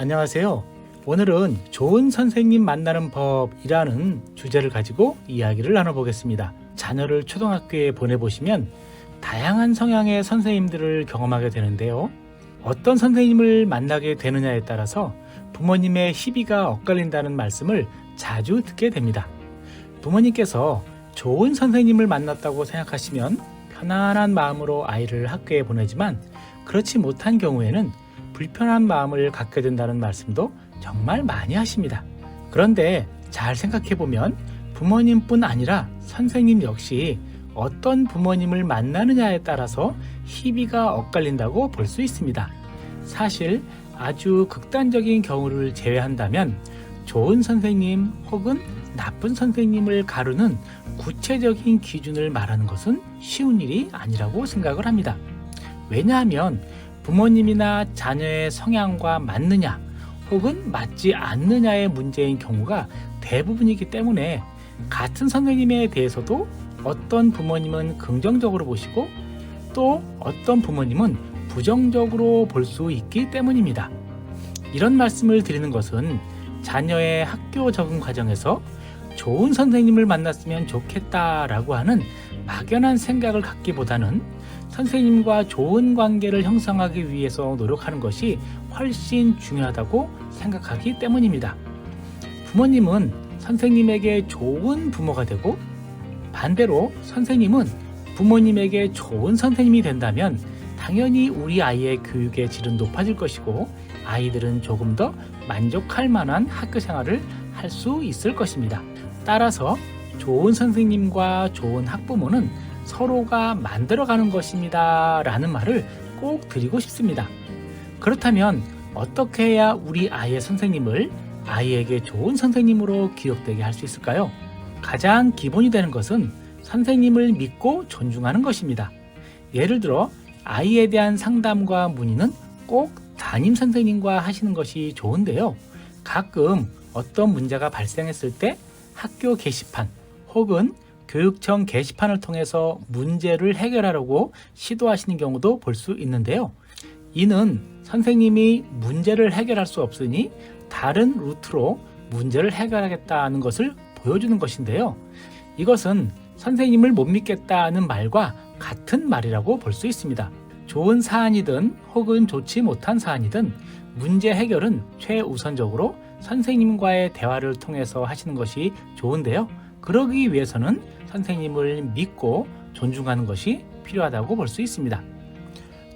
안녕하세요. 오늘은 좋은 선생님 만나는 법이라는 주제를 가지고 이야기를 나눠보겠습니다. 자녀를 초등학교에 보내보시면 다양한 성향의 선생님들을 경험하게 되는데요. 어떤 선생님을 만나게 되느냐에 따라서 부모님의 희비가 엇갈린다는 말씀을 자주 듣게 됩니다. 부모님께서 좋은 선생님을 만났다고 생각하시면 편안한 마음으로 아이를 학교에 보내지만 그렇지 못한 경우에는 불편한 마음을 갖게 된다는 말씀도 정말 많이 하십니다. 그런데 잘 생각해 보면 부모님뿐 아니라 선생님 역시 어떤 부모님을 만나느냐에 따라서 희비가 엇갈린다고 볼 수 있습니다. 사실 아주 극단적인 경우를 제외한다면 좋은 선생님 혹은 나쁜 선생님을 가르는 구체적인 기준을 말하는 것은 쉬운 일이 아니라고 생각을 합니다. 왜냐하면 부모님이나 자녀의 성향과 맞느냐 혹은 맞지 않느냐의 문제인 경우가 대부분이기 때문에 같은 선생님에 대해서도 어떤 부모님은 긍정적으로 보시고 또 어떤 부모님은 부정적으로 볼 수 있기 때문입니다. 이런 말씀을 드리는 것은 자녀의 학교 적응 과정에서 좋은 선생님을 만났으면 좋겠다라고 하는 막연한 생각을 갖기보다는 선생님과 좋은 관계를 형성하기 위해서 노력하는 것이 훨씬 중요하다고 생각하기 때문입니다. 부모님은 선생님에게 좋은 부모가 되고 반대로 선생님은 부모님에게 좋은 선생님이 된다면 당연히 우리 아이의 교육의 질은 높아질 것이고 아이들은 조금 더 만족할 만한 학교 생활을 할 수 있을 것입니다. 따라서 좋은 선생님과 좋은 학부모는 서로가 만들어가는 것입니다. 라는 말을 꼭 드리고 싶습니다. 그렇다면 어떻게 해야 우리 아이의 선생님을 아이에게 좋은 선생님으로 기억되게 할 수 있을까요? 가장 기본이 되는 것은 선생님을 믿고 존중하는 것입니다. 예를 들어 아이에 대한 상담과 문의는 꼭 담임 선생님과 하시는 것이 좋은데요. 가끔 어떤 문제가 발생했을 때 학교 게시판 혹은 교육청 게시판을 통해서 문제를 해결하려고 시도하시는 경우도 볼 수 있는데요. 이는 선생님이 문제를 해결할 수 없으니 다른 루트로 문제를 해결하겠다는 것을 보여주는 것인데요. 이것은 선생님을 못 믿겠다는 말과 같은 말이라고 볼 수 있습니다. 좋은 사안이든 혹은 좋지 못한 사안이든 문제 해결은 최우선적으로 선생님과의 대화를 통해서 하시는 것이 좋은데요. 그러기 위해서는 선생님을 믿고 존중하는 것이 필요하다고 볼 수 있습니다.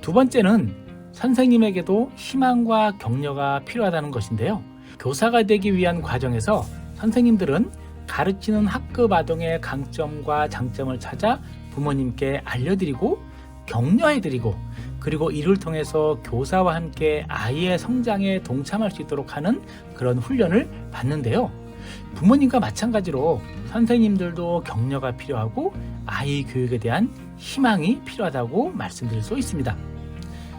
두 번째는 선생님에게도 희망과 격려가 필요하다는 것인데요. 교사가 되기 위한 과정에서 선생님들은 가르치는 학급 아동의 강점과 장점을 찾아 부모님께 알려드리고 격려해드리고 그리고 이를 통해서 교사와 함께 아이의 성장에 동참할 수 있도록 하는 그런 훈련을 받는데요. 부모님과 마찬가지로 선생님들도 격려가 필요하고 아이 교육에 대한 희망이 필요하다고 말씀드릴 수 있습니다.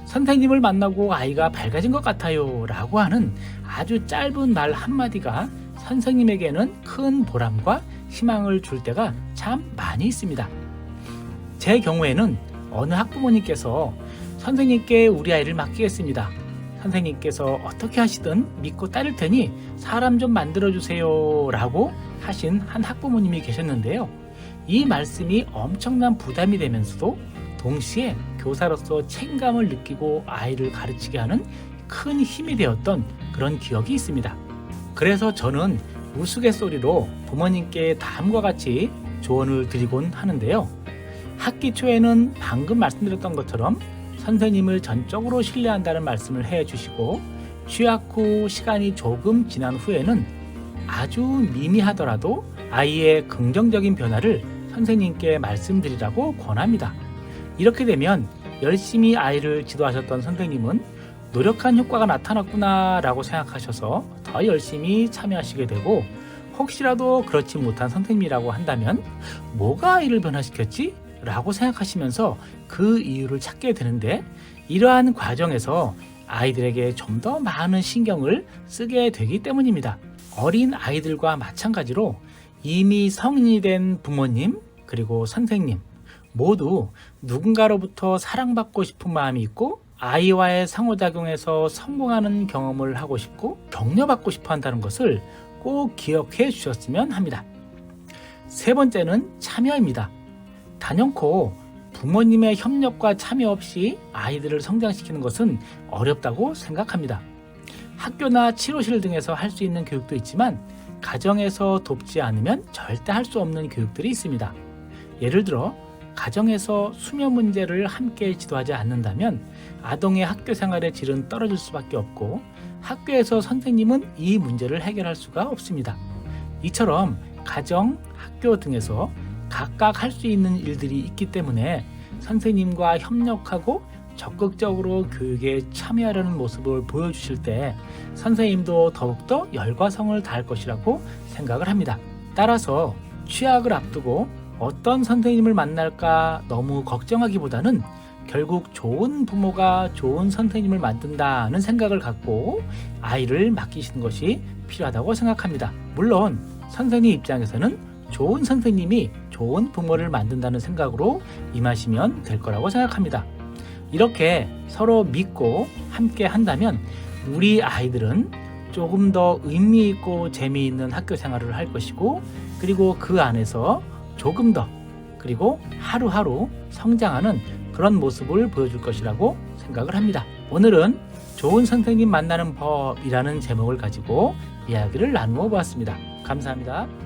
선생님을 만나고 아이가 밝아진 것 같아요 라고 하는 아주 짧은 말 한마디가 선생님에게는 큰 보람과 희망을 줄 때가 참 많이 있습니다. 제 경우에는 어느 학부모님께서 선생님께 우리 아이를 맡기겠습니다. 선생님께서 어떻게 하시든 믿고 따를 테니 사람 좀 만들어 주세요 라고 하신 한 학부모님이 계셨는데요. 이 말씀이 엄청난 부담이 되면서도 동시에 교사로서 책임감을 느끼고 아이를 가르치게 하는 큰 힘이 되었던 그런 기억이 있습니다. 그래서 저는 우스갯소리로 부모님께 다음과 같이 조언을 드리곤 하는데요. 학기 초에는 방금 말씀드렸던 것처럼 선생님을 전적으로 신뢰한다는 말씀을 해 주시고 취학 후 시간이 조금 지난 후에는 아주 미미하더라도 아이의 긍정적인 변화를 선생님께 말씀드리라고 권합니다. 이렇게 되면 열심히 아이를 지도하셨던 선생님은 노력한 효과가 나타났구나 라고 생각하셔서 더 열심히 참여하시게 되고 혹시라도 그렇지 못한 선생님이라고 한다면 뭐가 아이를 변화시켰지? 라고 생각하시면서 그 이유를 찾게 되는데 이러한 과정에서 아이들에게 좀 더 많은 신경을 쓰게 되기 때문입니다. 어린 아이들과 마찬가지로 이미 성인이 된 부모님 그리고 선생님 모두 누군가로부터 사랑받고 싶은 마음이 있고 아이와의 상호작용에서 성공하는 경험을 하고 싶고 격려받고 싶어 한다는 것을 꼭 기억해 주셨으면 합니다. 세 번째는 참여입니다. 단연코 부모님의 협력과 참여 없이 아이들을 성장시키는 것은 어렵다고 생각합니다. 학교나 치료실 등에서 할 수 있는 교육도 있지만 가정에서 돕지 않으면 절대 할 수 없는 교육들이 있습니다. 예를 들어 가정에서 수면 문제를 함께 지도하지 않는다면 아동의 학교 생활의 질은 떨어질 수밖에 없고 학교에서 선생님은 이 문제를 해결할 수가 없습니다. 이처럼 가정, 학교 등에서 각각 할 수 있는 일들이 있기 때문에 선생님과 협력하고 적극적으로 교육에 참여하려는 모습을 보여주실 때 선생님도 더욱더 열과성을 다할 것이라고 생각을 합니다. 따라서 취학을 앞두고 어떤 선생님을 만날까 너무 걱정하기보다는 결국 좋은 부모가 좋은 선생님을 만든다는 생각을 갖고 아이를 맡기시는 것이 필요하다고 생각합니다. 물론 선생님 입장에서는 좋은 선생님이 좋은 부모를 만든다는 생각으로 임하시면 될 거라고 생각합니다. 이렇게 서로 믿고 함께 한다면 우리 아이들은 조금 더 의미 있고 재미있는 학교 생활을 할 것이고 그리고 그 안에서 조금 더 그리고 하루하루 성장하는 그런 모습을 보여줄 것이라고 생각을 합니다. 오늘은 좋은 선생님 만나는 법이라는 제목을 가지고 이야기를 나누어 보았습니다. 감사합니다.